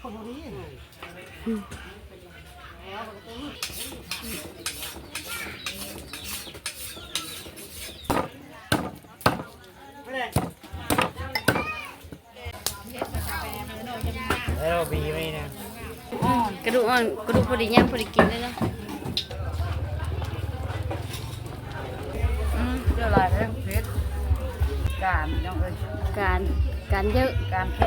แล้วบีไหมนะกระดูกอ่อนกระดูกพอดีย่างพอดีกินเลยเนาะอืมเจ้าลายเรื่องเพชรการน้องเอ้ยการการเยอะการแค่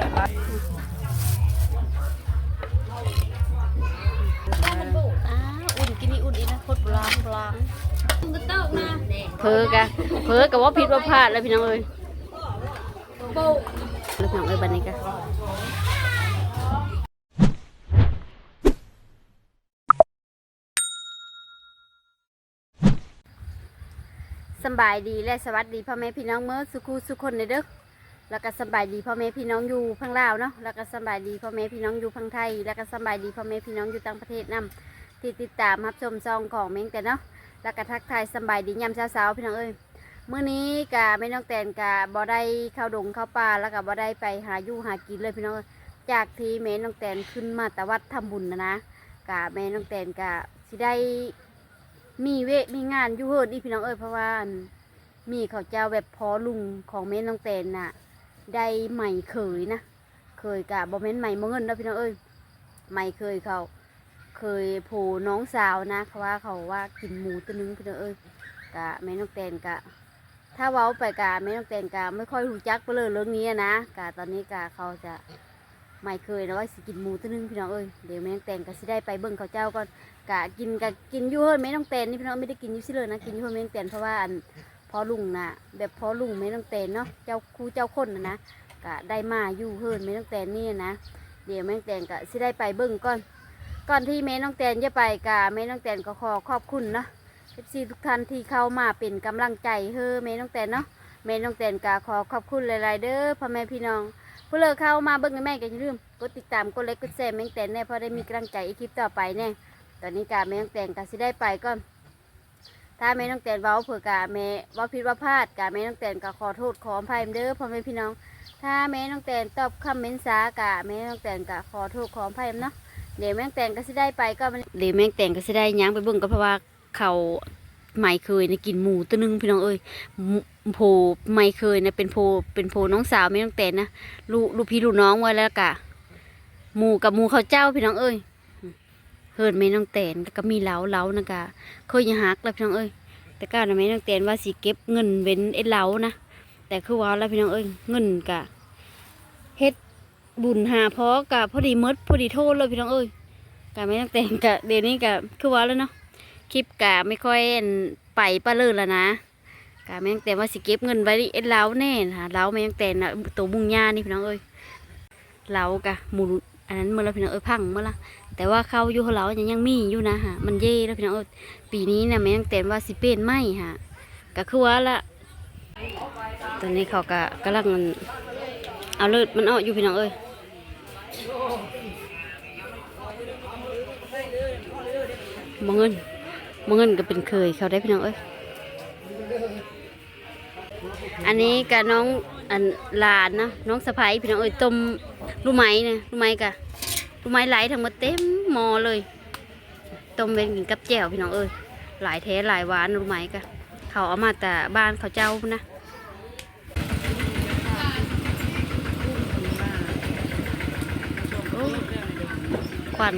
เพอกะเพอกะว่าผิดว่าพลาดแล้วพี่น้องเอ้ยแล้วพี่น้องเอ้ยบันนี้กะสบายดีและสวัสดีพ่อแม่พี่น้องเมื่อสุขุสุขคนในเด้อแล้วก็สบายดีพ่อแม่พี่น้องอยู่พังลาวเนาะแล้วก็สบายดีพ่อแม่พี่น้องอยู่พังไทย แล้วก็สบายดีพ่อแม่พี่น้องอยู่ต่างประเทศนํที่ติดตามรับชมซองของเม้งแต่เนาะ แล้วก็ทักทายสบายดียามเช้าๆพี่น้องเอ้ยมื้อนี้กะแม่น้องแตนกะบ่ได้เข้าดงเข้าป่าแล้วก็บ่ได้ไปหาอยู่หากินเลยพี่น้องเอ้ยจากที่แม่น้องแตนขึ้นมาแต่วัดทำบุญนะนะกะแม่น้องแตนกะสิได้มีเวมีงานอยู่เฮิรนอีพี่น้องเอ้ยเพราะว่ามีเขาเจ้าแบบพอลุงของแม่น้องเตนน่ะได้ใหม่เคยนะเคยกะบ่แม่นใหม่เมื่อเงินนะพี่น้องเอ้ยใหม่เคยเขา เคยโผน้องสาวนะเขาว่าเขาว่ากินหมูตัวนึงพี่น้องเอ้ยกะแม่น้องเตนกะ ถ้าเว้าไปกะแม่น้องเตนกะไม่ค่อยรู้จักไปเลยเรื่องนี้นะกะตอนนี้กะเขาจะใหม่เคยนะว่าสิกินหมูตัวนึงพี่น้องเอ้ยเดี๋ยวแม่น้องเตนกะสิได้ไปเบิ่งเขาเจ้าก่อนกะกินกะกินยู่เฮิรนแม่น้องเตนนี่พี่น้องไม่ได้กินยู่ซิเลยนะกินยู่เฮิรนแม่น้องเตนเพราะว่าอันพอลุงนะแบบพอลุงไม่ต้องเตนเนาะเจ้าครูเจ้าคนนะนะก็ได้มาอยู่เฮิรนไม่ต้องเตนนี่นะเดี๋ยวแม่ต้องเตนก็สิได้ไปเบิ่งก่อน ก่อนที่แม่น้องเตนจะไปกะแม่น้องเตนก็ขอขอบคุณเนาะเอฟซีทุกท่านที่เข้ามาเป็นกำลังใจเฮ้อแม่น้องเตนเนาะแม่น้องเตนก็ขอขอบคุณหลายๆเด้อพ่อแม่พี่น้องผู้เลิกเข้ามาเบิ่งแม่ก็อย่าลืมกดติดตามกดไลค์กดแชร์แม่น้องเตนแน่เพราะได้มีกำลังใจอีกคลิปต่อไปแน่ตอนนี้กะแม่น้องเตนก็สิได้ไปก่อนถ้าแม่น้องแตนเว้าเผื่อกะแม่เว่าผิดว่าพลาดกะแม่น้องแตนก็ขอโทษขออภัยเด้อพ่อแม่พี่น้อง ถ้าแม่น้องแตนตอบคำเม้นซากะแม่น้องแตนก็ขอโทษขออภัยเนาะ เดี๋ยวแม่งแตนก็สิได้ไปก็มันเดี๋ยวแม่งแตนก็สิได้ย้างไปเบิ่งก็เพราะว่าเขาไม่เคยในะกินหมูตัวหนึงพี่น้องเอ้ยโผไม่เคยนะเป็นโผเป็นโผน้องสาวแม่น้องแตนนะลูลูกพี่ลูกน้องไว้แล้วกะหมูกับหมูเขาเจ้าพี่น้องเอ้ยเฮิรนแม่น้องแตนก็มีเล้าเล้านะกะเคยอยังหักแล้วพี่น้องเอ้ยแต่ก้าวนะแม่น้องเตียนว่าสิเก็บเงินเว้นไอ้เหลานะแต่คือว่าแล้วพี่น้องเอ้ยเงินกะ บุญหาพอกะพอดีมดพอดีโทษเลยพี่น้องเอ้ยกะแม่น้องเตียนกะเดี๋ยวนี้กะคือว่าแล้วเนาะคลิปกะไม่ค่อยไปปะเลยแล้วนะกะแม่น้องเตียนว่าสิเก็บเงินไว้ไอ้เหลาแน่นะเหลาแม่น้องเตียนะตัวบุงยานี่พี่น้องเอ้ยเหลากะหมูอันนั้นเมื่อแล้วพี่น้องเอ้ยพังเมื่อละแต่ว่าเข้าอยู่ของเรายังยังมีอยู่นะฮะมันเย่แล้วพี่น้องเอ้ยปีนี้เนี่ยแม่ยังเต็มว่าสิเป็นไหมฮะก็คือว่าละตอนนี้เขาก็กำลัง เอาเลือดมันออกอยู่พี่น้องเอ้ยมองเงินมองเงินก็เป็นเคยเขาได้พี่น้องเอ้ยอันนี้กับน้องอันหลานนะน้องสะพ้ายพี่น้องเอ้ยต้มลูกไม้เนี่ยลูกไม้กะลูกไม้ไหลทั้งหมดเต็มหมอเลยต้มเป็นกินกับแจ่วพี่น้องเอ้ยหลายแท้หลายหวานรูไหมกะเขาเอามาแต่บ้านเขาเจ้านะโอ้ค วัน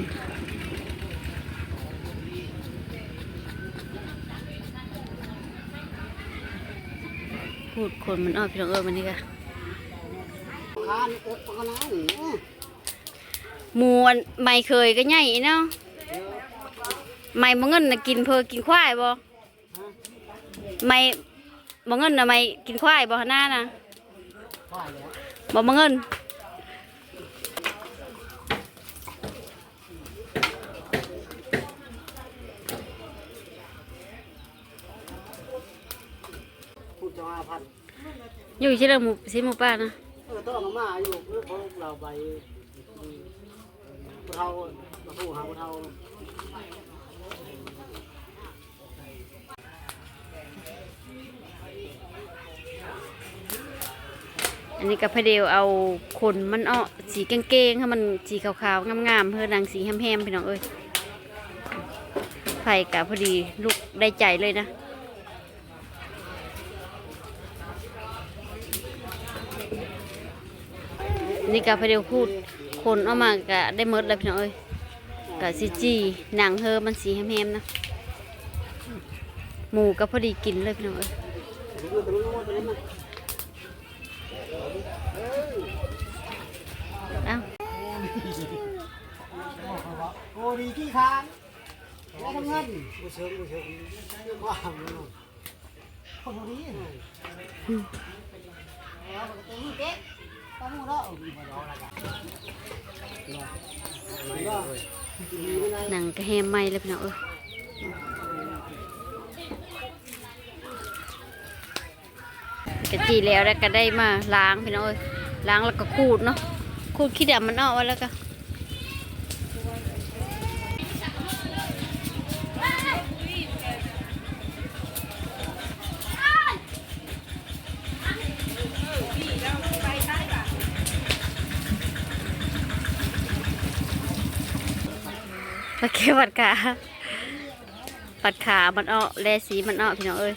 พูดคนมันออกพี่น้องเอ้ยมันนี่กะทานหมูอันไม่เคยก็ใหญ่เนาะไม่บ่เงินนะกินเพอกินควายบ่ไม่บ่เงินนะไม่กินควายบ่หน้าน่ะฝ่ายแล้วบ่บ่เงิน พูดจะห้าพัน อยู่ที่เรื่องหมูสิหมูป้านะเออต้องเอามาอยู่เพื่อพวกเราไปผู้เฒ่ามาผู้หาผู้เฒ่าอันนี้กับพระเดวเอาขนมันเอาสีเก้งๆให้มันสีขาวๆงามๆเพื่อนางสีแฮมๆพี่น้องเอ้ยไผ่กับพอดีลูกได้ใจเลยนะ นี่กับพระเดียวพูดคนเออกมากะได้หมดเลยพี่น้องเอ้ยกะซีจีหนังเฮอมันสีแฮมๆนะหมูก็พอดีกินเลยพี่น้องเอ้ยเอ้าโอ้ดีขี้ค้างแล้วทำเงินกูเชิงกูเชิงว่ามึงคนค นนี้แล้วปกติเก๊กต้องมูแล้วมาล้อละกันหนังก็แฮมไหมเลยพี่น้องเอ้ยกะจีแล้วแล้วก็ได้มาล้างพี่น้องเอ้ยล้างแล้วก็ขูดเนาะขูดขี้ดำมันออกไว้แล้วก็ คปัดขาปัดขามันออกแลสีมันออกพี่น้องเอ้ย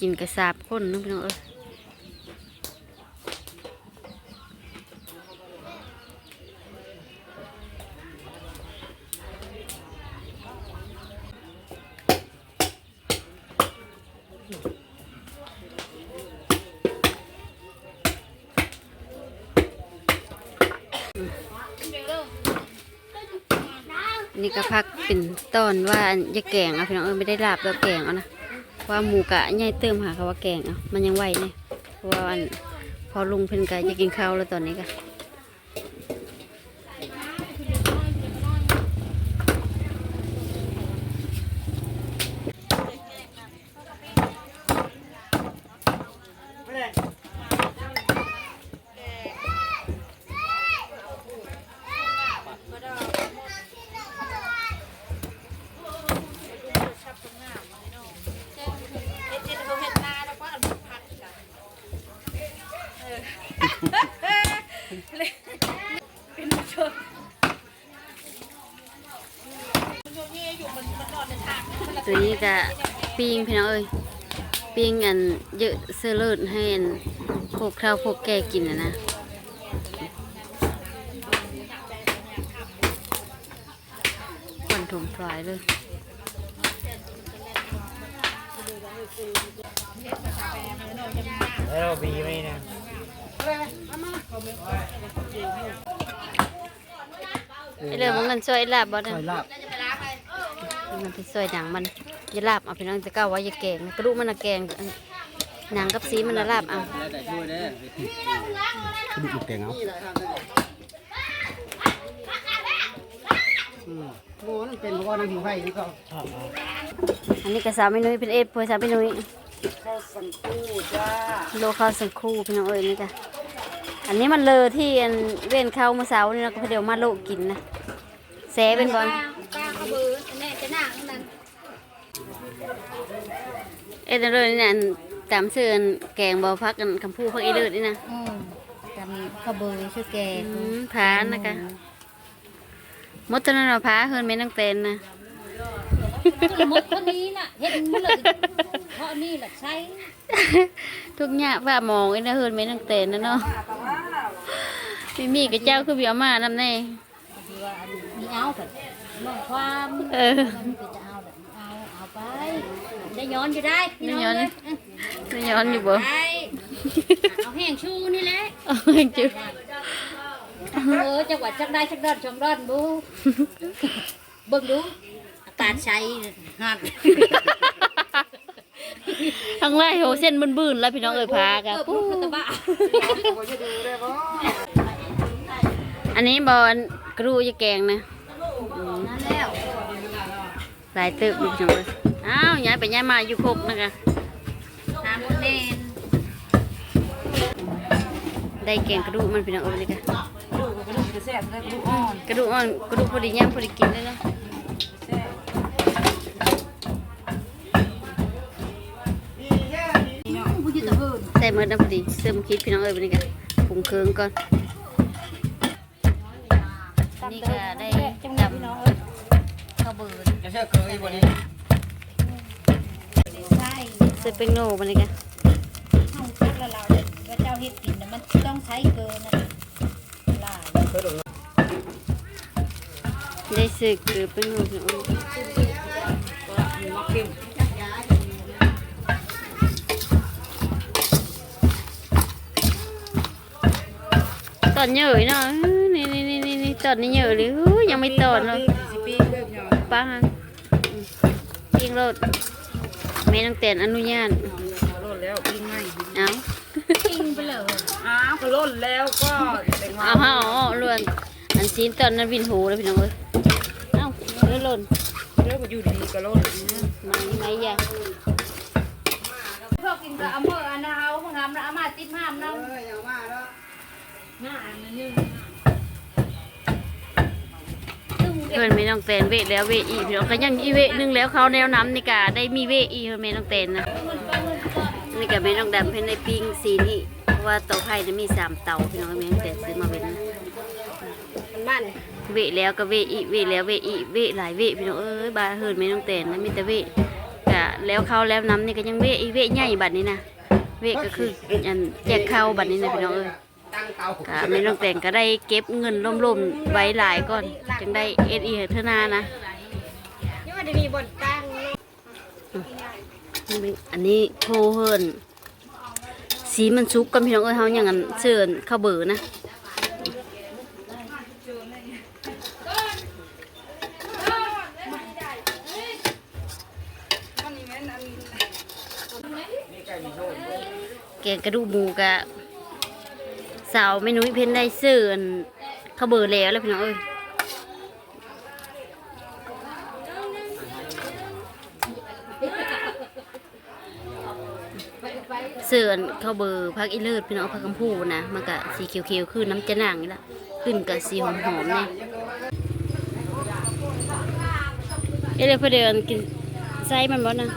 กินกระสาบคนนึงพี่น้องเอ้ยนี่ก็พักเป็นตอนว่าอย่าแกงเอาพี่น้องเอ้ยไม่ได้ลาบแล้วแกงเอานะ ว่าหมูกะใหญ่เติมหาเขาว่าแกงอะมันยังไหวเนี่ยเพราะว่าอันพอลุงเพิ่นกะจะกินข้าวแล้วตอนนี้กะ ปิ้งพี่น้องเอ้ยปิ้งอันเยอะเสื้อเลิศให้อันพวกข้าวพวกแกกินนะนะควันถุงฟรายเลยแล้วบีไหมนะไอ้เรื่องมันเงินช่วยลาบบ่ได้คอยลาบมันไปช่วยหนังมัน อย่าลาบเอาพี่น้องจะก้าวไว้อย่าแกงนะกระดูกมันน่ะแกงอันหนังกับสีมันน่ะลาบเอากระดูกหมูแกงเอาโอ้นั่นเป็นเพราะว่านั่งหิวไผ่นี่ก็อันนี้ก็สาวไม่นุ้ยเป็นเอฟเพื่อสาวไม่นุ้ยข้าวสังกูจ้าโลข้าวสังคู่พี่น้องเอ้ยนี่จ้ะอันนี้มันเลอที่อันเว้นข้าวเมื่อเช้านี่นะก็เดี๋ยวมาโลกกินนะแสเป็นก่อน ป้าเขาเบือแน่จะหนักนั่น เอ็ดเลยนี่นะอันตามเสื่อนแกงบอพักกันคำพูดพักอีเลิศนี่นะอืมจำเขาเบือชื่อแกอืมผานะคะมดตัวนั้นเราผาเฮินไม่นั่งเต้นนะคือมดคนนี้น่ะเห็นมันเลยเพราะนี่แหละใช้ทุกอย่างว่ามองไอ้นะเฮินไม่นั่งเต้นนะเนาะมีมีกับเจ้าคือเบียวมานำแน่มีเอาแบบมองความเออมันก็จะเอาแบบเอาเอาไป ได้ย้อนอยู่ได้พี่ได้งย้อนเอ้ยไม่ย้อนอยู่บ่ไปเอาแห้งชูนี่แหละเอาจุเออจังหวัดจักได้จักดอนชมดอนบูเบิ่งดูอากาศใช้หัดทั้งไรโหเส้นบื้นๆแล้วพี่น้องเอ้ยพากับเออพูดตะบะบ่จะดูได้บ่อันนี้บอลกระดูจะแกงนะนั่นแล้วหลายตึกพี่น้องเอ้ย อ้าวย้ายไปย้ายมาอยู่คกนะคะน้ำมันเนนได้แกงกระดูกมันพี่น้องเอ้ยเลยค่ะดูกระดูกกระแสบเลยกระดูกอ่อนกระดูกอ่อนกระดูกพอดีย่างพอดีกินเลยเนาะแซ่บดีแค่นี้นี่เนาะผู้ยืดตะเฮินใส่เมื่อน้ำพอดีเสริมคิดพี่น้องเอ้ยวันนี้กันปรุงเครื่องก่อนนี่ก็ได้จำพี่น้องเอ้ยข้าวเบิร์นจะเชื่อเคยบ่นี้ใช่เสร็จเป็นโน่วันนี้กันห้องพักแล้วเราเนี่ยว่าเจ้าเฮ็ดกินน่ะมันต้องใช้เกินนะหลายได้สึกคือเป็นโน่พี่น้องเอ้ยมักเค็มตอนเหยอะเนาะอื้อนี่นี่นี่นี่นี่ตอนนี้เหยอะเลยอู้ยังไม่ตอนเลยสิปีเด้อพี่น้องป้าฮันอืมปิ้งรถ แม่น้องแตนอนุญาตเอาโลดแล้วปิ้งง่ายเอาปิ้งไปเลยอ้าวก็โลดแล้วก็เป็นว่าเอาฮะอ๋อล้วนอันซีนตอนนั้นวินหูแล้วพี่น้องเอ้ยเอ้าเลื่อนหล่นเด้อก็อยู่ดีๆก็โลดนะมาอีไหมยะพวกกินก็เอามืออันนะเอาพวกงามนะเอามาติดห้ามนะเอออย่างว่าแล้วหน้าอันนั้นนึง เพื่อนแม่น้องแตนเวทแล้วเวทอีกพี่น้องก็ยังอีเวทนึงแล้วเขาแนวน้ำนี่กะได้มีเวทอีกแม่น้องแตนนะนี่กะแม่น้องดำเพิ่นได้ปิ้งซีนี่เพราะว่าเตาไผ่นี่มีสามเตาพี่น้องแม่น้องแตนซื้อมาเป็นบ้านเวทแล้วก็เวทอีเวทแล้วเวทอีเวทหลายเวทพี่น้องเอ้ยบาเฮิร์นแม่น้องแตนนะมีแต่เวทกะแล้วเขาแล้วน้ำนี่ก็ยังเวทอีเวทใหญ่บัดนี้นะเวทก็คืออันแจกเข้าบัดนี้นะพี่น้องเอ้ย ตั้งเตาก็ไม่ต้องแต่งก็ได้เก็บเงินร่มๆไว้หลายก่อน จึงได้เอ็ดอีเทอนานะนี่มันจะมีบนตั้งอันนี้โคเฮินสีมันซุกกันพี่น้องเอ้ยเฮาอย่างนั้นเสื่อนข้าวเบอร์นะแกงกระดูกหมูกะ สาวไม่นุ้ยเพิ่นได้เสื่อนข้าวเบอร์แล้วแล้วพี่น้องเอ้ยเสื่อนเข้าวเบอร์พักอีเลิศพี่น้องพักกำพูนะมันก็สีเขียวๆคือน้ำจะหนังนี่ละขึ้นกับสีหอมๆเนี่ยเอ้เดี๋ยวพอเดินกินไส้มันบ่นะ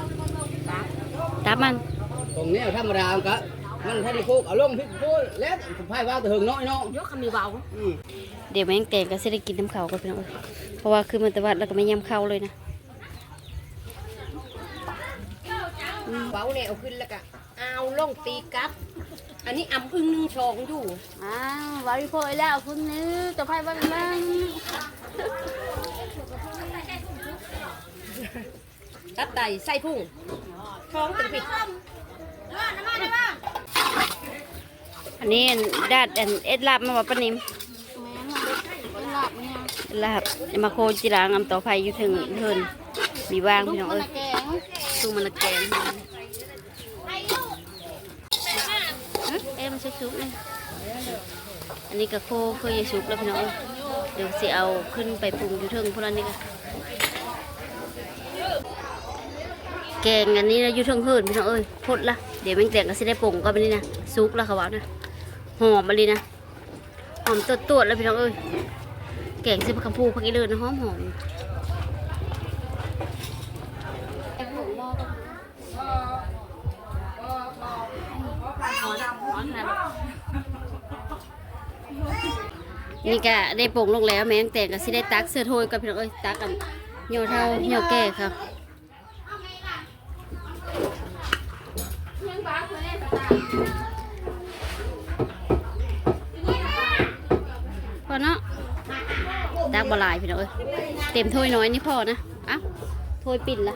ตับมันตรงนี้ธรรมดาก็ มันถ้าได้โคกเอาลงพริกโคกแล้วผมพายว่าแต่หึงน้อยเนาะยกคำมีเบาอืมเดี๋ยวแม่งแกงก็จะได้กินน้ำเขาวกันพี่น้องเอ้ยเพราะว่าคือมันตะวัดแล้วก็ไม่ยำเข้าวเลยนะเบาเนี่ยเอาขึ้นแล้วก็เอาลงตีกลับ อันนี้อำพึ่งหนึ่งชองอยู่อ้าววาริโพยแล้วคุณนึกจะพายบ้างบ้างตับไตใส่พุ่งชองเป็นปิด อันนี้ดาดอันเอ็ดลาบมาว่าปนิมหลับเนี่ยลาบมาโคจิรางอำต่อไฟอยู่ถึงเทินมีว่างพี่น้องเอ้ยแกงตู้มันละแกงเอ็มใช้ซุปเลยอันนี้ก็โคเคยซุปแล้วพี่น้องเอ้ยเดี๋ยวสิเอาขึ้นไปปรุงอยู่เทิงพวกนั้นนี่ก็แกงอันนี้นะอยู่ทิงเฮิรนพี่น้องเอ้ยพดละเดี๋ยวแมงแตงก็สิได้ปรุงก็ไปนี่นะซุกล้วเขาว่านะ หอมมาเลยนะ หอมตัวตัวๆแล้วพี่น้องเอ้ย แกงซิบคำพูพักอีเลิศนะหอมหอมนี่ก็ได้โป่งลงแล้วแม่งแต่งก็สิได้ตักเสื้อโทยกับพี่น้องเอ้ยตักกันโยเท่าโยแก่ครับ ลายพี่น้องเอ้ยเต็มถ้วยน้อยนี่พอนะเอ้าถ้วยปิ่นละ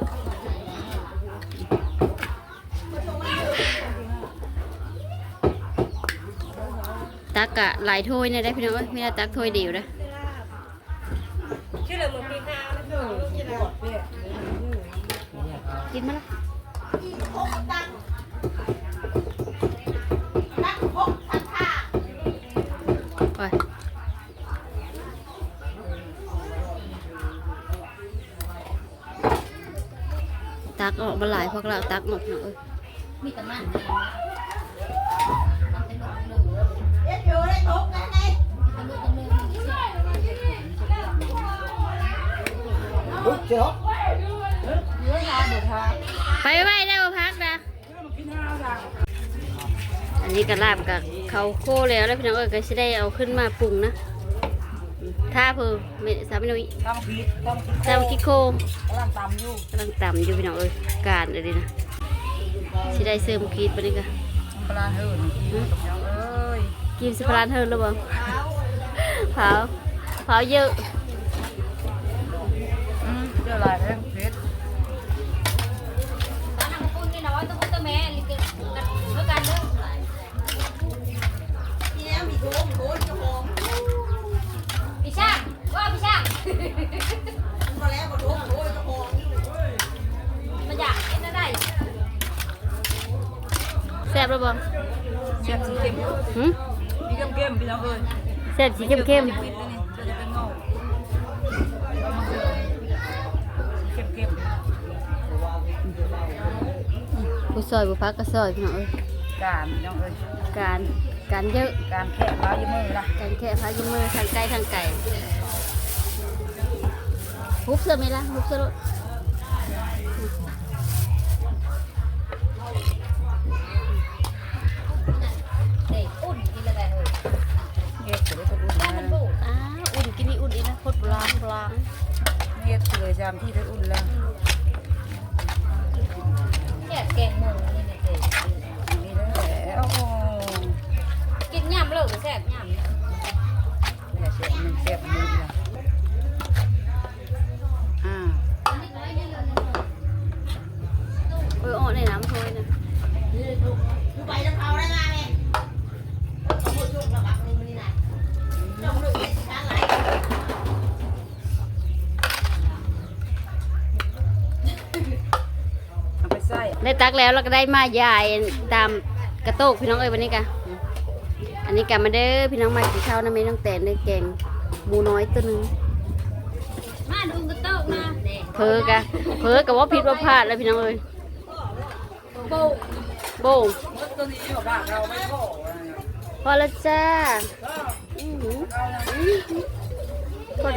ตักกะหลายถ้วยเนี่ยได้พี่น้องเอ้ยไม่ได้ตักถ้วยเดียวนะกินมาละ มาหลายพวกเราตักออกเนาะมีแต่มันเนี่ยมันเป็นลูกเลยเอ็ดอยู่ได้ไงเป็นลูกกันเลยไปไปได้มาพักนะอันนี้กระลาบกับเขาโคแล้วแล้วพี่น้องเอ้ยก็จะได้เอาขึ้นมาปรุงนะถ้าเพิ่มสามนุ้ยต้องพีต้องตำขี้โคกำลังตำอยู่กำลังต่ำอยู่พี่น้องเอ้ย การเลยดินะสิได้เสริมคีดปะนี่กะปลาเหินพี่น้องเอ้ยกิมสิพลานเฮิร์นหรือเปล่าเผาเผาเยอะอืมเจอหลายเรื่อง หืมมีเข้มเข้มพี่น้องเอ้ยแซ่บสีเข้มเข้มปิดเลยนี่จะจะเป็นเงาเข้มเข้มๆผู้ซอยผู้พักก็ซอยพี่น้องเอ้ยการพี่น้องเอ้ยการการเยอะการแค่ร้ายมือละการแค่พายิ้มมือทางไก่ทางไก่ฮุบเสื้อไหมล่ะฮุบเสื้อรถ นะโคตรบลางบลางเฮ็ดเลยจามที่ได้อุ่นแล้วแค่แกงหมูนี่เนี่ยเด็กนี่แล้วโอ้กินยำเลิกแซ่บยำนี่เสียบมันเสียบมือละอ่าโอ้ยอ่อนในน้ำโถยนะเอา ตักแล้วเราก็ได้มายายตามกระโตกพี่น้องเอ้ยวันนี้กะอันนี้กะมาเด้อพี่น้องมากินข้าวนะแม่น้องแตนในแกงหมูน้อยตัวหนึงมาดูกระโต๊ะมาเด็กเพอกะเพอกับว่าผิดว่าพลาดแล้วพี่น้องเอ้ยโบโบ้งตัวนี้บอกว่าเราไม่พอพอแล้วจ้าอื้อหืออื้อหือคน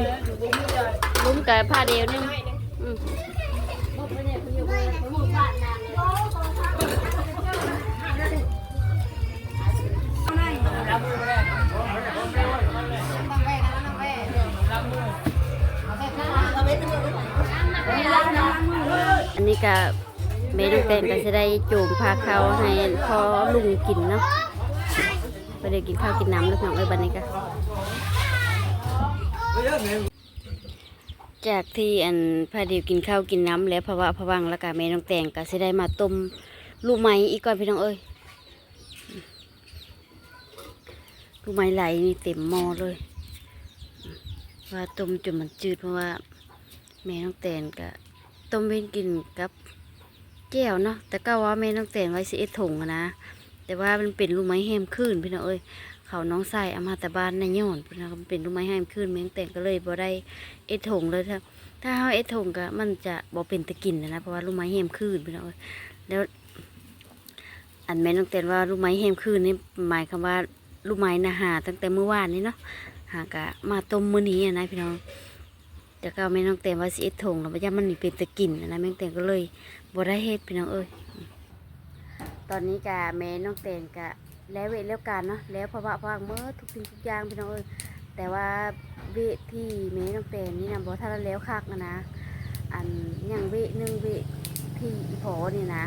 ลุ้มกับผ้าเดียวนึง อันนี้ก็เมนูแตงก็จะได้จูมพาข้าวให้พ่อลุงกินเนาะไปเดี๋ยวกินข้าวกินน้ำล้วพี่น้องเอ้ยบันนี้ก็จากที่อันพาเดียวกินข้าวกินน้ำแล้วเพราะว่าพะวังแล้วก็แม่น้องแตงก็จะได้มาต้มลูกไม้อีกก่อนพี่น้องเอ้ยลูกไม้ไหลนี่เต็มหม้อเลยว่าต้มจนมันจืดเพราะว่า แม่น้องแตนก็ต้มเว้นกินกับแก้วเนาะแต่ก็ว่าแม่น้องแตนไว้สิเอ็ดถุงนะแต่ว่ามันเป็นลูกไม้แฮมขึ้นพี่น้องเอ้ยเขาน้องใส่อามาต่บ้านในย้อนพี่น้องมันเป็นลูกไม้แฮมขึ้นแม่น้องแตนก็เลยบ่ได้เอ็ดถุงเลยถ้าถ้าเฮาเอ็ดถุงก็มันจะบ่เป็นตะกินนะเพราะว่าลูกไม้แฮมขึ้นพี่น้องเอ้ยแล้วอันแม่น้องแตนว่าลูกไม้แฮมขึ้นนี่หมายคำว่าลูกไม้นะหาตั้งแต่เมื่อวานนี้เนาะหากะมาต้มมื้อนี้อะนะพี่น้อง แต่ก็แม่น้องเต็มว่าสิเอ็ดถงแล้วมันยังมันนี่เป็นตะกินนะแม่น้องเต็มก็เลยบ่ได้เฮ็ดพี่น้องเอ้ยตอนนี้กะแม่น้องเต็มกะแล้วเวทแล้วการเนาะแล้วเพราะว่าพังเมื่อทุกสิ่งทุกอย่างพี่น้องเอ้ยแต่ว่าเวทที่แม่น้องเต็มนี่นะบ่ทันแล้วคักนะนะอันยังเวทหนึ่งเวทที่อีพอนี่นะ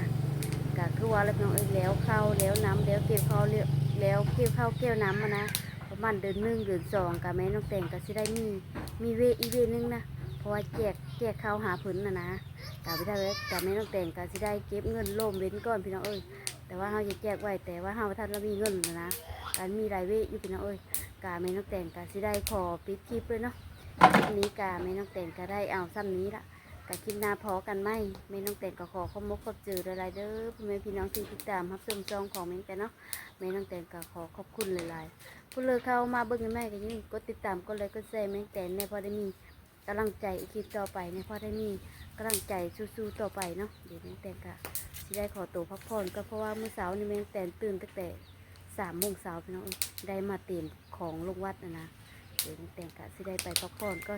ก็คือว่าแล้วพี่น้องเอ้ยแล้วเข้าแล้วน้ำแล้วเกี่ยวเข้าแล้วแล้วเกี่ยวเข้าเกี่ยวน้ำมานะ ประมาณเดือนหนึ่งเดือนสองกะแม่น้องเต็มก็สิได้มีมีเวอีเวนึงนะเพราะว่าแจกแจกข้าวหาผืนนะนะกาไปได้แล้วกาไม่ต้องแต่งกาสิได้เก็บเงินล่มเว้นก่อนพี่น้องเอ้ยแต่ว่าเราจะแจกไว้แต่ว่าเราท่านเรามีเงินนะนะการมีรายเวอยู่พี่น้องเอ้ยกาไม่ต้องแต่งกาสิได้ขอปิดคลิปเลยเนาะคลิปนี้กาไม่ต้องแต่งก็ได้เอาซ้ำนี้ละ กับคลิปหน้าพอกันไหมแม่น้องแตนก็ขอขอบมกขอบจอหลายๆเด้อพ่อแม่พี่น้องที่ติดตามรับชมจองของแม่น้องแตนเนาะแม่น้องแตนก็ขอขอบคุณหลายๆผู้เลิกเข้ามาเบิ่งแม่ก็อยังกดติดตามกดไลค์กดแชร์แม่น้องแตนในพอได้มีกำลังใจอีกคลิปต่อไปในพอได้มีกำลังใจสู้ๆต่อไปเนาะเดี๋ยวแม่น้องแตนก็สิได้ขอตัวพักผ่อนก็เพราะว่าเมื่อเช้านี่แม่น้องแตนตื่นตั้งแต่สามโมงเช้าพี่น้องได้มาเตรียมของลงวัดนะนะเดี๋ยวแม่น้องแตนก็สิได้ไปพักผ่อนก็